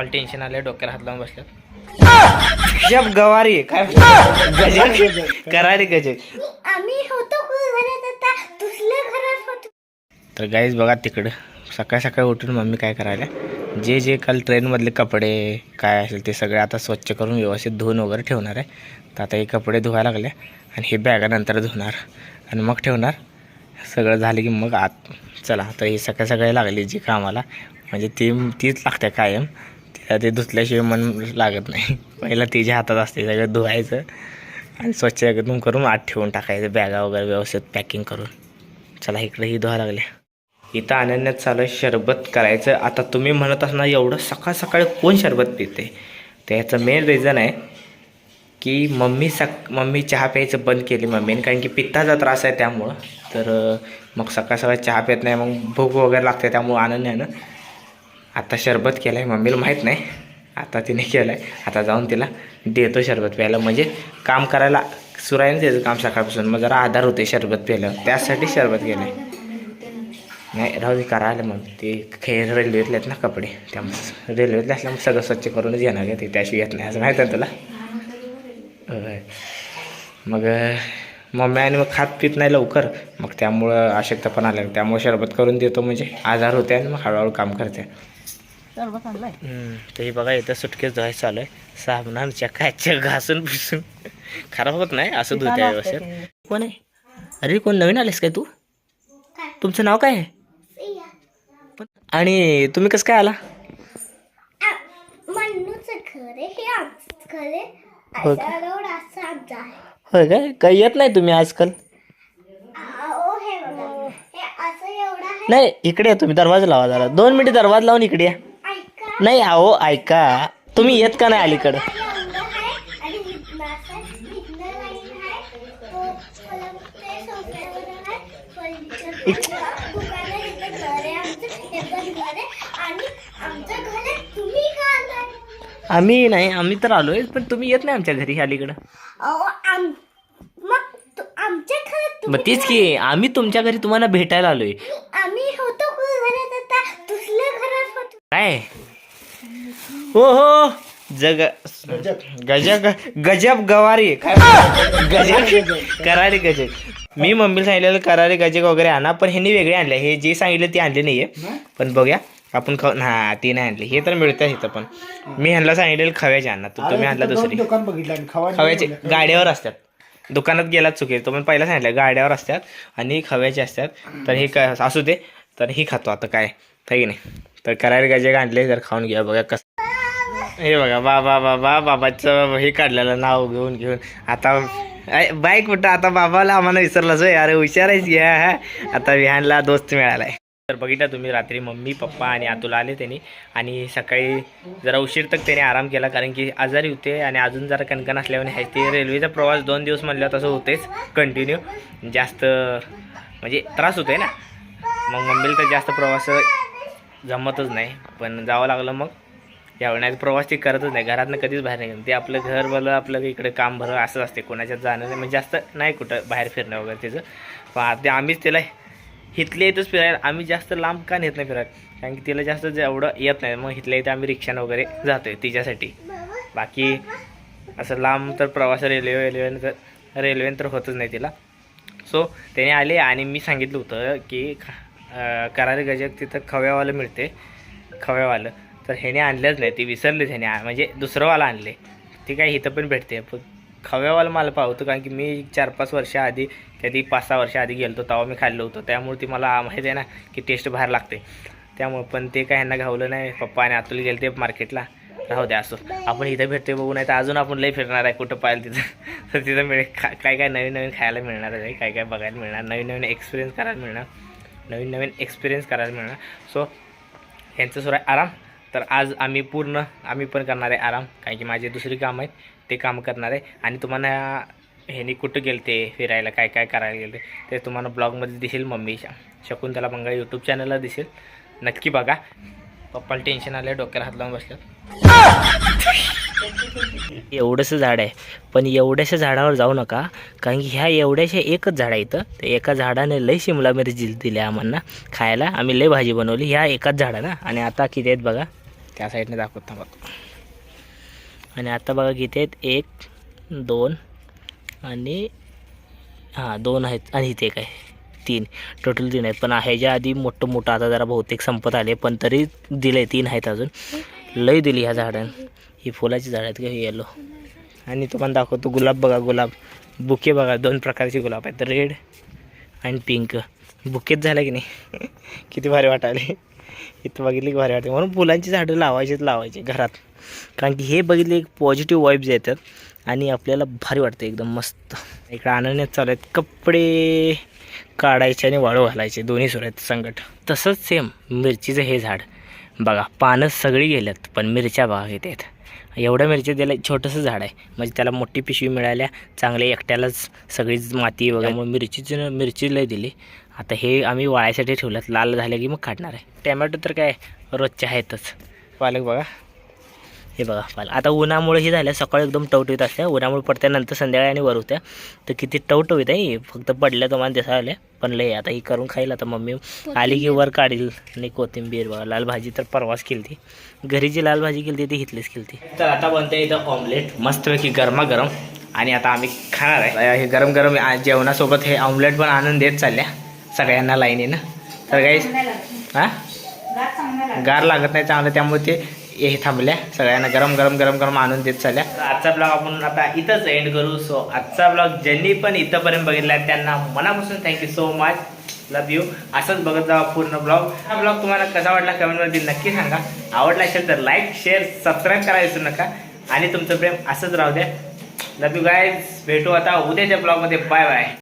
पप्पाला टेन्शन आलं डोक्याला हात लावून बसल्यात. जब गवारी काय गजक करारी गजक. आम्ही होतो घरात आता दुसऱ्या घरात होतो. तर गाईज बघा तिकडं. सकाळी सकाळी उठून मम्मी काय करायला जे जे काल ट्रेनमधले कपडे काय असेल ते सगळे आता स्वच्छ करून व्यवस्थित धुवून वगैरे ठेवणार आहे. तर आता हे कपडे धुवायला लागले आणि हे बॅगा नंतर धुणार. आणि मग ठेवणार. सगळं झालं की मग आत चला आता हे सकाळी सकाळी लागली जी कामाला. म्हणजे ती तीच लागते कायम. तिला ते धुतल्याशिवाय मन लागत नाही. पहिला तिच्या हातात असते सगळं धुवायचं आणि स्वच्छ एकदम करून आत ठेवून टाकायचं बॅगा वगैरे व्यवस्थित पॅकिंग करून. चला इकडेही धुवा लागले इथं अनन्यात चालू आहे शरबत करायचं. आता तुम्ही म्हणत असणार एवढं सकाळ सकाळी कोण शरबत पिते? त्याचं मेन रिझन आहे की मम्मी सक मम्मी चहा प्यायचं बंद केली मम्मीने कारण की पित्ताचा त्रास आहे त्यामुळं. तर मग सकाळ सकाळ चहा पित नाही मग भूक वगैरे लागते त्यामुळं अनन्यानं आता शरबत केलं आहे मम्मीला माहीत नाही. आता तिने केलं आहे आता जाऊन तिला देतो शरबत प्यायला. म्हणजे काम करायला सुरायनं द्यायचं काम सकाळपासून. मग जरा आधार होते शरबत प्यायला. त्यासाठी शरबत केलं आहे नाही राहू दे करायला मग. ते खेळ रेल्वेतले आहेत ना कपडे. त्यामुळे रेल्वेतले असल्यामुळे सगळं स्वच्छ करूनच येणार आहे ते. त्याशिवाय येत नाही. असं माहीत आहे तुला? होय. मग मम्मी आणि मग खात पित नाही लवकर. मग त्यामुळं अशक्त पण आलं. त्यामुळे शरबत करून देतो. म्हणजे आजार होते आणि मग हळूहळू काम करते. हम्म, तर बघा इथं सुटकेस धुवायचं चालू आहे. साबणानं चकाच्या घासून पिसून. खराब होत नाही असं धुते व्यवस्थित. कोण आहे? अरे कोण नवीन आलेस काय तू? तुमचं नाव काय आहे? आणि तुम्ही कसं काय आला? आहे हे आहे. का? आहे. होय काय? काही येत नाही तुम्ही आजकाल? आओ हे बघा. हे असं एवढं आहे. नाही इकडे या तुम्ही दरवाजा लावा जरा. दोन मिनिटे दरवाजा लावून इकडे या. नाही अहो ऐका. तुम्ही येत का नाही अलीकडं? आहे आहे. आहे आहे आहे आहे आहे आहे आम्ही नाही आम्ही तर आलोय पण तुम्ही येत नाही आमच्या घरी अलीकडं. मग तीच की आम्ही तुमच्या घरी तुम्हाला भेटायला आलोय. काय? हो हो. जग गजब गजब गवारी. काय गजब करारी गजब. मी मम्मीला सांगितलेलं करारी गजक वगैरे आणा पण ह्यांनी वेगळे आणले. हे जे सांगितलं ते आणले नाहीये. पण बघूया. आपण खाऊ हा ते नाही आणले. हे तर मिळतं इथं पण. मी ह्यांना सांगितलेलं खव्याचे आणा. तर तुम्ही आणला दुसरी. खव्याचे गाड्यावर असतात. दुकानात गेलात चुकी तो पण पहिला सांगितलं गाड्यावर असतात आणि खव्याचे असतात. तर हे काय असू दे. तर ही खातो आता. काय? की नाही. तर करायला गाजे आणले तर खाऊन घ्या. बघा कसं हे बघा बाबा बाबा बाबाचं हे काढलेलं नाव घेऊन घेऊन. आता बाईक कुठं? आता बाबाला आम्हाला विसरलाच होय. अरे विचारायच घ्या आता विहानला दोस्त मिळालाय. तर बघितलं तुम्ही रात्री मम्मी पप्पा आणि अतुल आले त्यांनी. आणि सकाळी जरा उशीर तक त्याने आराम केला कारण की आजारी होते आणि अजून जरा कणकण असल्यामुळे आहे ते रेल्वेचा प्रवास दोन दिवस म्हणल्यावर तसं होतेच कंटिन्यू जास्त म्हणजे त्रास होतोय ना. मग मम्मीला तर जास्त प्रवास जमतच नाही. पण जावं लागलं मग. यावेळी नाही प्रवास ती करतच नाही. घरातनं कधीच बाहेर नाही ते आपलं घर भलं आपलं इकडे काम भरलं असंच असते. कोणाच्यात जाणं नाही. म्हणजे जास्त नाही कुठं बाहेर फिरणं वगैरे त्याचं. पण आता आम्हीच त्याला हिथल्या इथंच फिरायला आम्ही जास्त लांब का नेत नाही फिरायला? कारण की तिला जास्त जेवढं येत नाही. मग इथल्या इथं आम्ही रिक्षानं वगैरे जातोय तिच्यासाठी. बाकी असं लांब तर प्रवास रेल्वे रेल्वेनं तर रेल्वेनं तर होतच नाही तिला. सो त्याने आले आणि मी सांगितलं होतं की अं, करारी गजक तिथं खव्यावालं मिळते. खव्यावालं. तर ह्याने आणलंच नाही ती विसरलीच ह्याने म्हणजे दुसरंवाला आणले. ती काय इथं पण भेटते. पण खव्यावालं मला पाहतो कारण की मी चार पाच वर्षाआधी कधी पाच सहा वर्षाआधी गेलो होतो तेव्हा मी खाल्लं होतं. त्यामुळे ती मला माहीत आहे ना की टेस्ट बाहेर लागते. त्यामुळे पण ते काय ह्यांना घावलं नाही पप्पा आणि अतुल गेले ते मार्केटला राहू द्या असो. आपण इथं भेटते बघू नाही तर अजून आपण लई फिरणार आहे कुठं पाहिलं तिथं. तर तिथं मिळेल. खा काय काय नवीन नवीन खायला मिळणार आहे काय काय बघायला मिळणार नवीन नवीन एक्सपिरियन्स करायला मिळणार. नवीन नवीन एक्सपिरियन्स करायला मिळणार. सो ह्यांचं सुरू आहे. आराम. तर आज आम्ही पूर्ण आम्ही पण करणार आहे आराम कारण की माझे दुसरी काम आहेत ते काम करणार आहे. आणि तुम्हाला ह्यानी कुठं गेलं ते फिरायला काय काय करायला गेले ते तुम्हाला ब्लॉगमध्ये दिसेल मम्मीच्या शकुंतला मंगळ यूट्यूब चॅनलला दिसेल. नक्की बघा. पप्पाला टेन्शन आलं डोक्याला हात लावून बसलं एवढंसं झाड आहे. पण एवढ्याशा झाडावर जाऊ नका कारण की ह्या एवढ्याशा एकच झाड आहे इथं. तर एका झाडाने लई शिमला मिरची दिल्या आम्हाला. खायला आम्ही लई भाजी बनवली. ह्या एकाच झाडानं आणि आता किती आहेत बघा. त्या साईडने दाखवत थांबा. आणि आता बघा किती आहेत? एक दोन आणि हां दोन आहेत आणि इथे एक आहे. तीन. टोटल तीन आहेत. पण ह्याच्या आधी मोठं मोठं आता जरा बहुतेक संपत आले पण तरी दिले तीन आहेत अजून. लई दिली ह्या झाडां ही फुलाची झाडं आहेत का येलो आणि तुम्हाला दाखवतो गुलाब बघा गुलाब. बुके बघा दोन प्रकारचे गुलाब आहेत. रेड आणि पिंक बुकेत झालं की नाही? किती भारी वाटाले इथं बघितली की भारी वाटते. म्हणून फुलांची झाडं लावायचीच लावायची घरात. कारण की हे बघितले एक पॉझिटिव्ह वाईब्स येतात आणि आपल्याला भारी वाटतं एकदम मस्त. इकडे आणण्यात चालू आहेत. कपडे काढायचे आणि वाळू घालायचे. दोन्ही सुरू आहेत संकट. तसंच सेम मिरचीचं हे झाड. बघा पानं सगळी गेल्यात पण मिरच्या बघा घेत आहेत. एवढ्या मिरच्या त्याला छोटंसं झाड आहे. म्हणजे त्याला मोठी पिशवी मिळाल्या चांगल्या एकट्यालाच सगळीच माती वगैरे. मग मिरचीची मिरची लय दिली. आता हे आम्ही वाळायसाठी ठेवल्यात लाल झाले की मग काढणार आहे. टॅमॅटो तर काय रोजच्या आहेतच. पालक बघा. हे बघा पालक. आता उन्हामुळे हे झालं सकाळी एकदम टवटवीत असत्या उन्हामुळे पडत्यानंतर संध्याकाळी आणि वर होत्या. तर किती टवटवीत आहे हे. फक्त पडल्या तुम्हाला दिसा आल्या. पण लय आता ही करून खाईल आता मम्मी आली की वर काढील. आणि कोथिंबीर बघा लाल भाजी तर परवाच केली ती घरी जी लाल भाजी केली ती हिथलीच केली ती तर आता बनते इथं ऑमलेट मस्तपैकी गरमागरम. आणि आता आम्ही खाणार आहे. हे गरम गरम जेवणासोबत हे ऑमलेट पण आणून देत चालल्या. सगळ्यांना लाईनीनं तर काही हां? गार लागत नाही चांगलं त्यामुळे ते हे थांबल्या. सगळ्यांना गरम गरम गरम गरम आणून देत चालल्या. आजचा ब्लॉग आपण आता इथंच एंड करू. सो आजचा ब्लॉग ज्यांनी पण इथंपर्यंत बघितला आहे त्यांना मनापासून thank you so much love you असंच बघत जावा पूर्ण ब्लॉग हा ब्लॉग तुम्हाला कसा वाटला कमेंटमध्ये नक्की सांगा. आवडला असेल तर लाईक शेअर सबस्क्राईब करायला विसरू नका. आणि तुमचं प्रेम असंच राहू द्या. लव यू गायज भेटू आता उद्याच्या ब्लॉगमध्ये बाय बाय